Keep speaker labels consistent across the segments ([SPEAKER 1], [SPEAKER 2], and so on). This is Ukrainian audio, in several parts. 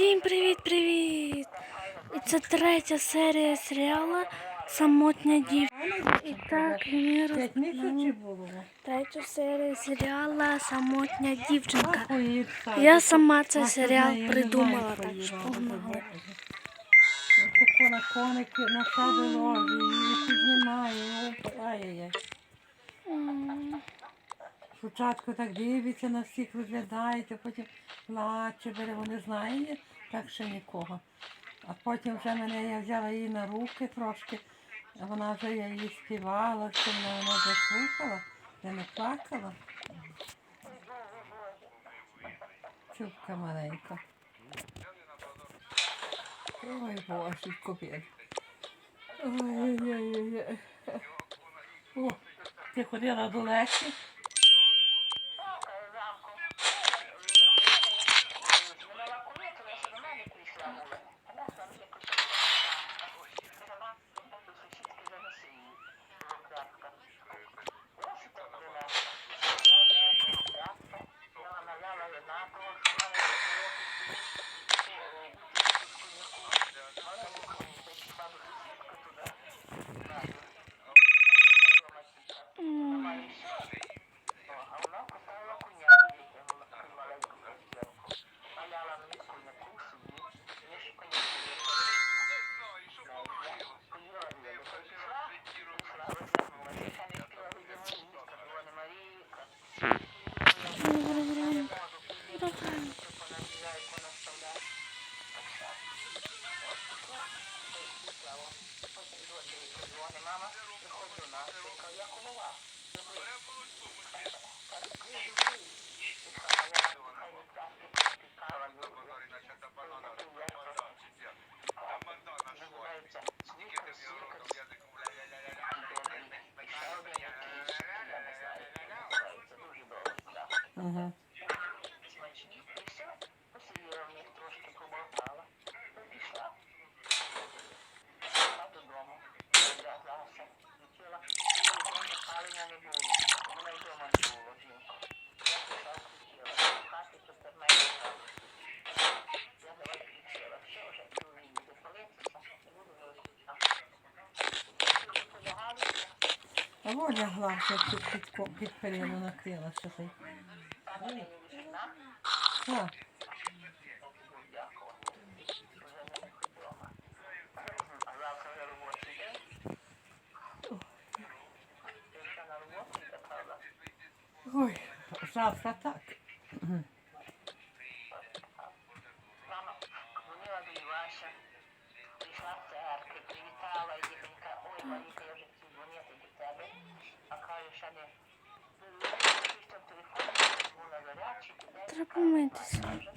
[SPEAKER 1] Всім привіт-привіт! І це третя серія серіалу Самотня дівчинка. І так розповіли
[SPEAKER 2] було.
[SPEAKER 1] третю серію серіалу Самотня дівчинка. Я сама цей серіал
[SPEAKER 2] не
[SPEAKER 1] придумала, так що погнали.
[SPEAKER 2] Тако на коники на себе ложі, її піднімає, ай-яй-яй. Спочатку так дивиться на всіх, розглядається, потім плаче, бере, вони знає, так ще нікого. А потім вже мене я взяла її на руки трошки, вона вже я її співала, що вона мене заслухала, я не плакала. Чубка маленька. Ой, боже, кобіль. Ой-ой-ой. Ти ходила до Лесі? Ага. А во лягла, ще під, під, під перину накрила той. Так. Ой, завтра так.
[SPEAKER 3] Мама не там телефон, був на
[SPEAKER 1] Треба помитися.
[SPEAKER 3] вже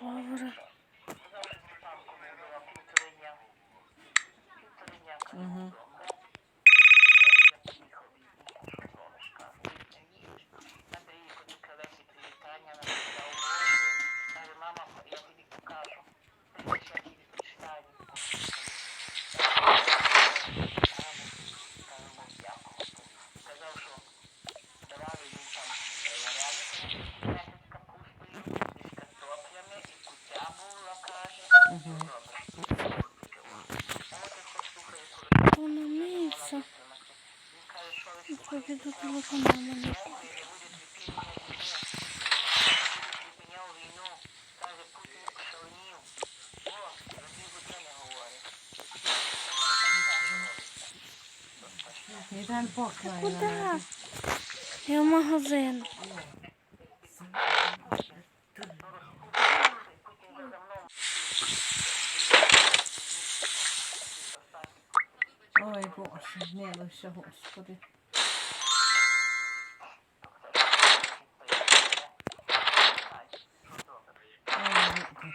[SPEAKER 1] Добре.
[SPEAKER 3] сказав, що Степанку не було півтори дня. Півтори дня, каже,
[SPEAKER 2] Ага.
[SPEAKER 3] вдома. Каже, я поїхав від них, що дзвониш, каже, не їдеш. Андрійко, тільки Лесі привітання, написав Боже. Каже, мама, я тобі покажу. Прийдеш, я тобі прочитаю. Сказав, що давали їм там вареники з капустою, з картоплями, і кутя була, каже.
[SPEAKER 2] Ага.
[SPEAKER 3] От і хоч слухає, коли
[SPEAKER 1] Вона миється.
[SPEAKER 3] він каже, що ви
[SPEAKER 1] Поки до телефону не
[SPEAKER 3] не буде припинення війни. Припиняв війну. Каже, Путін шаленів. О, за дві години говорить.
[SPEAKER 2] І дай Бог знає.
[SPEAKER 1] Куди?
[SPEAKER 2] наверно.
[SPEAKER 1] Я в магазин.
[SPEAKER 2] Ой, Боже, милуйся, Господи.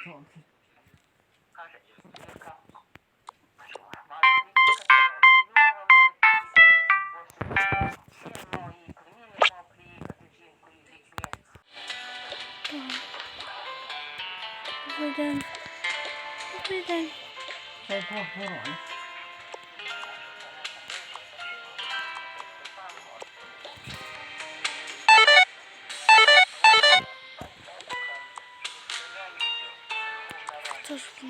[SPEAKER 3] Жінкою, з дітьми.
[SPEAKER 1] Добрий день. Добрий день.
[SPEAKER 2] Дай
[SPEAKER 1] Я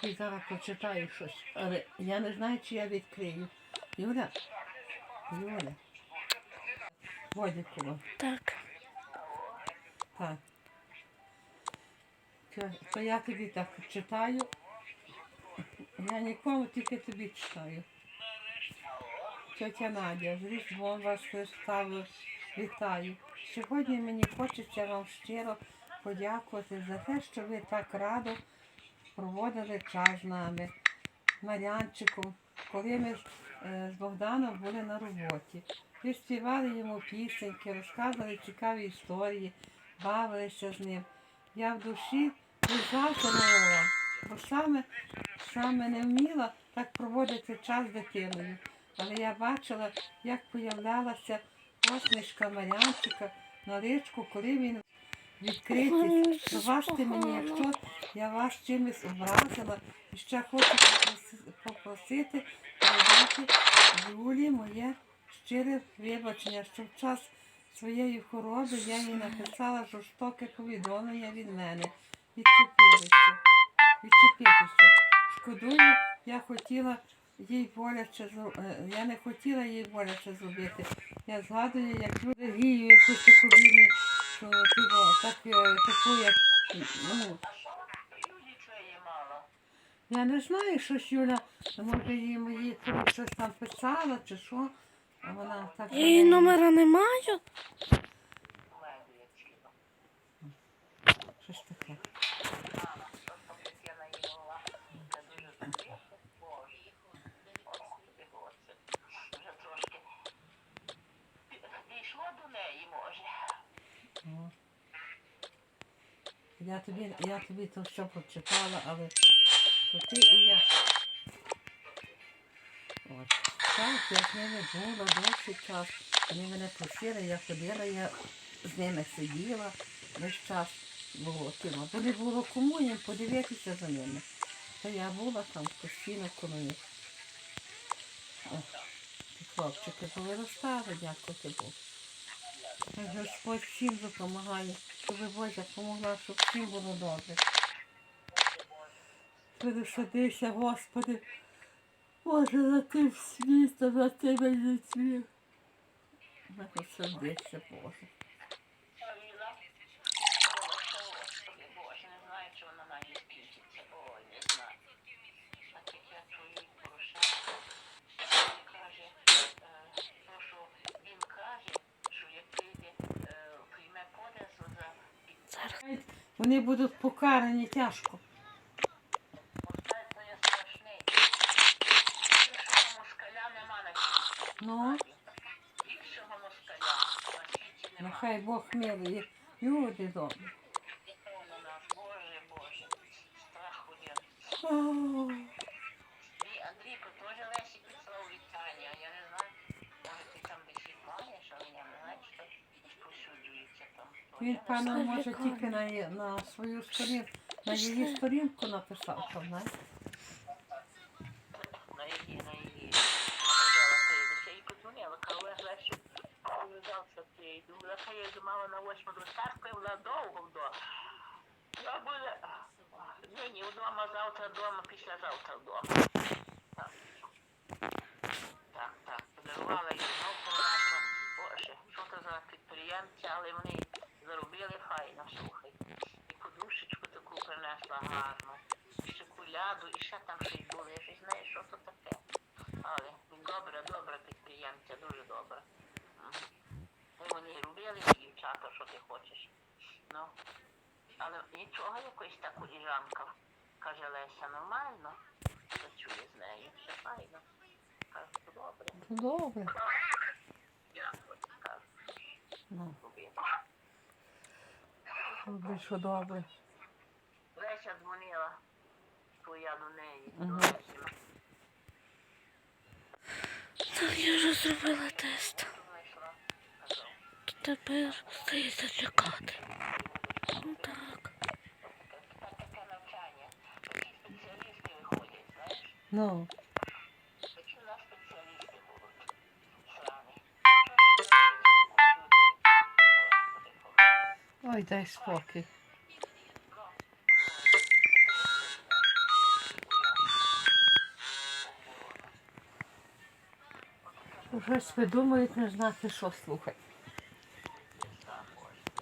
[SPEAKER 3] тобі зараз почитаю щось, але я не знаю, чи я відкрию. Юля, Юля. Водікова,
[SPEAKER 1] Так.
[SPEAKER 3] так. То я тобі так читаю. Я нікому тільки тобі читаю. Тетя Надя, з Різдвом вас Христаву вітаю. Сьогодні мені хочеться вам щиро подякувати за те, що ви так радо проводили час з нами, Марянчиком, коли ми е, з Богданом були на роботі. Ви співали йому пісеньки, розказували цікаві історії, бавилися з ним. Я в душі визнавала вам, бо саме, саме не вміла так проводити час з дитиною. Але я бачила, як появлялася посмішка Марянчика на личку, коли він відкритий. Пробачте мені, якщо я вас чимось образила і ще хочу попросити передати Юлі моє щире вибачення, що в час своєї хвороби я їй написала жорстоке повідомлення від мене. Відчепилися. Відчепитися. Шкодую, я хотіла їй боляче е, я не хотіла їй боляче зробити. Я згадую, як алергію якусь таку бідну, що типу, так, е, таку, як ну, я не знаю, що ж Юля, може їй мої щось там писала чи що, а вона так.
[SPEAKER 1] Її номера не маю.
[SPEAKER 3] Що ж таке?
[SPEAKER 2] Вже трошки дійшло до неї, може.
[SPEAKER 3] О. Я тобі, я тобі то все прочитала, але то ти і я. От. Так, я з ними була довший час. Вони мене просили, я ходила, я з ними сиділа весь час. Було тіма. Бо не було кому їм подивитися за ними. То я була там постійно коло них. Хлопчики повиростали, Богу. Хай Господь всім допомагає, щоб Божа помогла, щоб всім було добре. Пересадися, Господи, Боже, за тим світом, за тими людьми. Пересадися, Боже.
[SPEAKER 2] Аліна, Господи Боже, не знаю, чи вона на їй скінчиться. Ой, не знаю. Так як я чую її Порошенко, він каже, е, то, що він каже, що як прийде, е, прийме Кодесу за
[SPEAKER 1] Зараз.
[SPEAKER 3] Вони будуть покарані тяжко. Ну.
[SPEAKER 2] Ну,
[SPEAKER 3] нехай Бог милий. Люди добрі.
[SPEAKER 2] Боже, Боже, страху є.
[SPEAKER 3] О,
[SPEAKER 2] І Андрійко теж Лесі прислав вітання. Я не знаю, може ти там десь їх маєш, але я не знаю, що розповсюджується там.
[SPEAKER 3] Він, певно, може тільки на, на свою сторінку, на її сторінку написав, що знаєш.
[SPEAKER 2] На її, на її. Прийдеться. І подзвонила, каже, Лесі, завтра прийду. Леха я йду на восьму до церкви, вона довго вдома. Я буде... Ні, ні, вдома, завтра вдома, післязавтра вдома. Так. Так, так. Подарувала їй знов принесла. Боже, що це за підприємці, але вони заробили файно, слухай. І подушечку таку принесла гарну. І ще куляду, і ще там щось було. Я щось знаю, що це таке. Але добре, добре підприємця, дуже добре. І вони робили ці дівчата, що ти хочеш. Ну, але нічого якось та коліжанка, каже Леся, нормально. Працює з нею, все файно. Кажу, добре.
[SPEAKER 3] Добре.
[SPEAKER 2] Дякую, кажу,
[SPEAKER 3] Ну,
[SPEAKER 2] тобі.
[SPEAKER 3] добре, що добре.
[SPEAKER 2] Леся дзвонила, твоя до неї, до
[SPEAKER 3] Ага.
[SPEAKER 1] Так, я вже зробила тест. Тепер стається чекати. Ну так.
[SPEAKER 2] Таке таке навчання. Такі спеціалісти виходять, знаєш.
[SPEAKER 3] Ну, ой, дай спокій. Щось придумають, не знати, що слухати.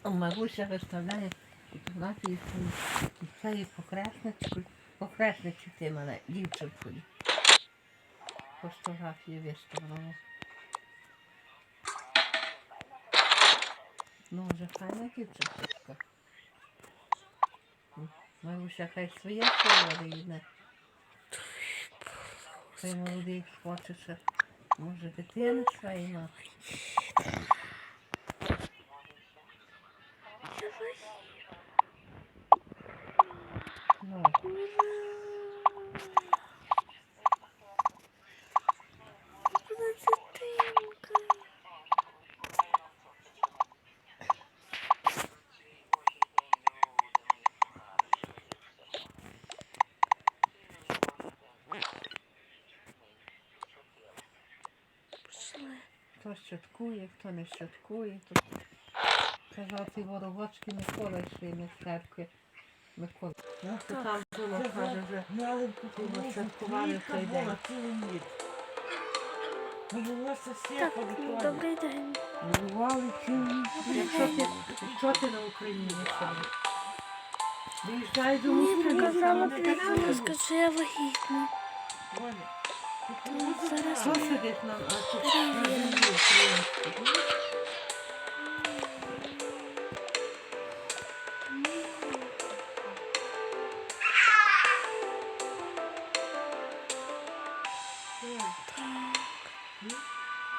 [SPEAKER 3] Маруся виставляє фотографії цієї покреснички. Покреснички ти мене, дівчинкою. Фотографії виставила. Ну, вже файна дівчинка. Маруся хай своє слово рідне. Цей молодий хоче може, дитини своєї мати. Ну, щоткує, хто не щоткує. Тут казав ці ворогочки Микола йшли на церкви. Микола. Ну, то там було, каже, вже було святкували в той день.
[SPEAKER 1] Так, добрий день.
[SPEAKER 3] Бували цілий Що ти, що ти на Україні сьогодні? Виїжджай до
[SPEAKER 1] Мені
[SPEAKER 3] України.
[SPEAKER 1] показала
[SPEAKER 3] саме
[SPEAKER 1] телефон, що я вагітна. То
[SPEAKER 3] Хто сидить на?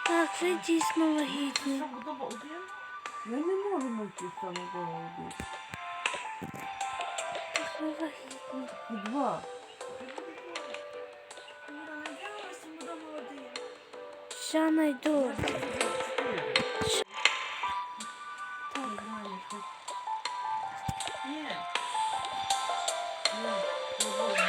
[SPEAKER 1] Так, ви дійсно вагітні.
[SPEAKER 3] Ми не можемо йти самого один.
[SPEAKER 1] Так, ви вагітні.
[SPEAKER 3] Два.
[SPEAKER 1] Ще найду.
[SPEAKER 3] Ні.
[SPEAKER 1] Будь ласка,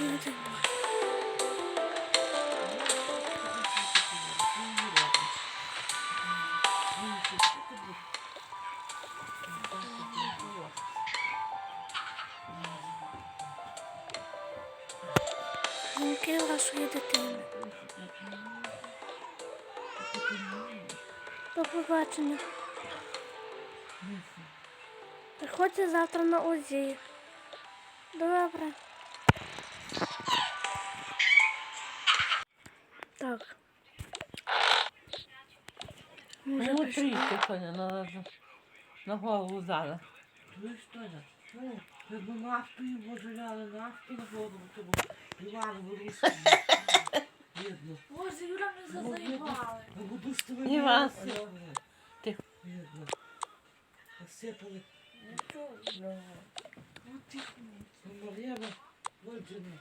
[SPEAKER 1] не дай. Жінки вашої дитини. До побачення. Приходьте завтра на УЗІ. Добре. Так.
[SPEAKER 3] Ну, трішки, Тоня, на, на голову зараз.
[SPEAKER 4] Ви що ж? Ну, ви б нафтою пожаляли, нафтою на голову, тому Іван Ворусин. Видно.
[SPEAKER 5] Боже, Юра мене зазаїбали.
[SPEAKER 4] А буду з тобою
[SPEAKER 3] Іван.
[SPEAKER 4] насипали.
[SPEAKER 3] Тихо.
[SPEAKER 4] Видно. Насипали.
[SPEAKER 5] Ну тихо.
[SPEAKER 4] Ну, Мар'яна, Вольджина.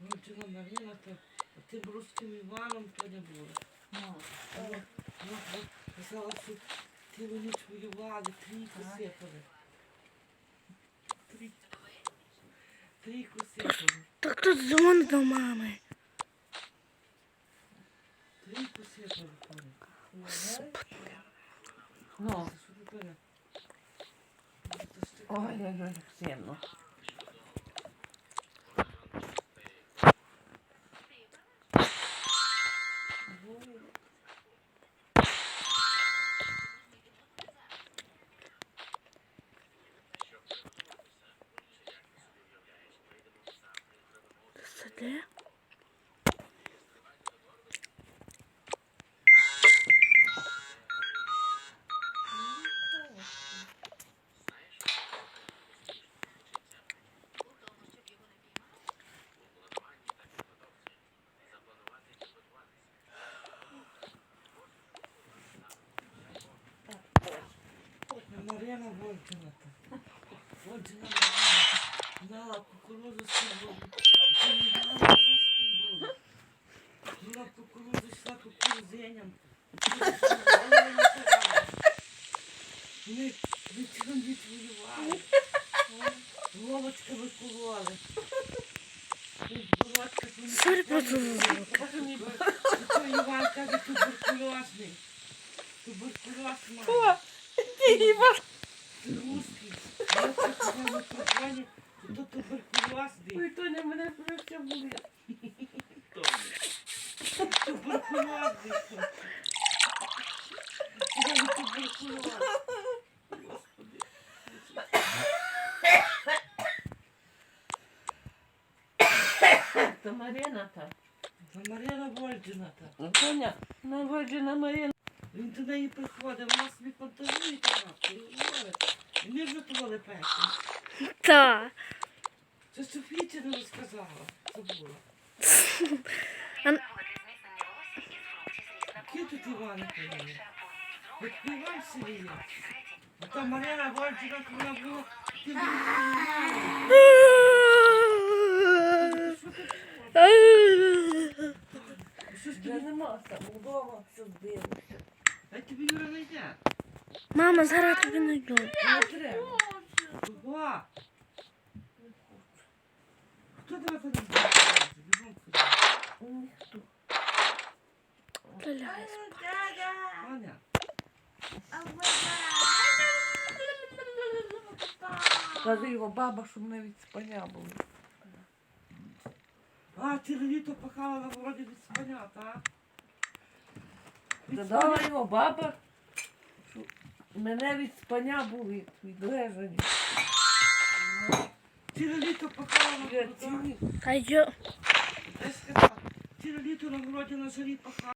[SPEAKER 4] Вольджина Мар'яна, то а тим русським Іваном то не було. Ну, ну, ну, казала, що цілу ніч воювали, трійку сипали. Трійку. Сипали.
[SPEAKER 1] Так тут дзвон до мами.
[SPEAKER 4] Трійку сипали. Тоня.
[SPEAKER 3] Ну, ой, як же сильно.
[SPEAKER 4] Ольчина-то. Ольчина Мар'яна дала кукурузу з ким Це не дала кукурузу з ким було. Була кукурузу, йшла кукурузеням. Вони ви цілу ніч воювали. Волочками кололи.
[SPEAKER 1] Сорі про цю звук.
[SPEAKER 4] Що Іван каже, туберкульозний. Туберкульоз має. Ти Baju tidur. Не розказала. Забула. Які тут. А
[SPEAKER 3] нема.
[SPEAKER 4] Тобі Юра не.
[SPEAKER 1] Мама, зараз тобі найду.
[SPEAKER 3] Не треба.
[SPEAKER 4] Ого! Збирає? Бігом сюди.
[SPEAKER 3] Ніхто.
[SPEAKER 1] Лягай.
[SPEAKER 4] Аня.
[SPEAKER 3] Каже його баба, щоб не від спання було.
[SPEAKER 4] А, ціле літо пахала на вроді від спання, так?
[SPEAKER 3] Додала його баба, що мене від спання були, від лежання.
[SPEAKER 4] Ціле літо пахала на
[SPEAKER 1] йо.
[SPEAKER 4] Я сказала, ціле літо на вроді на жарі пахала.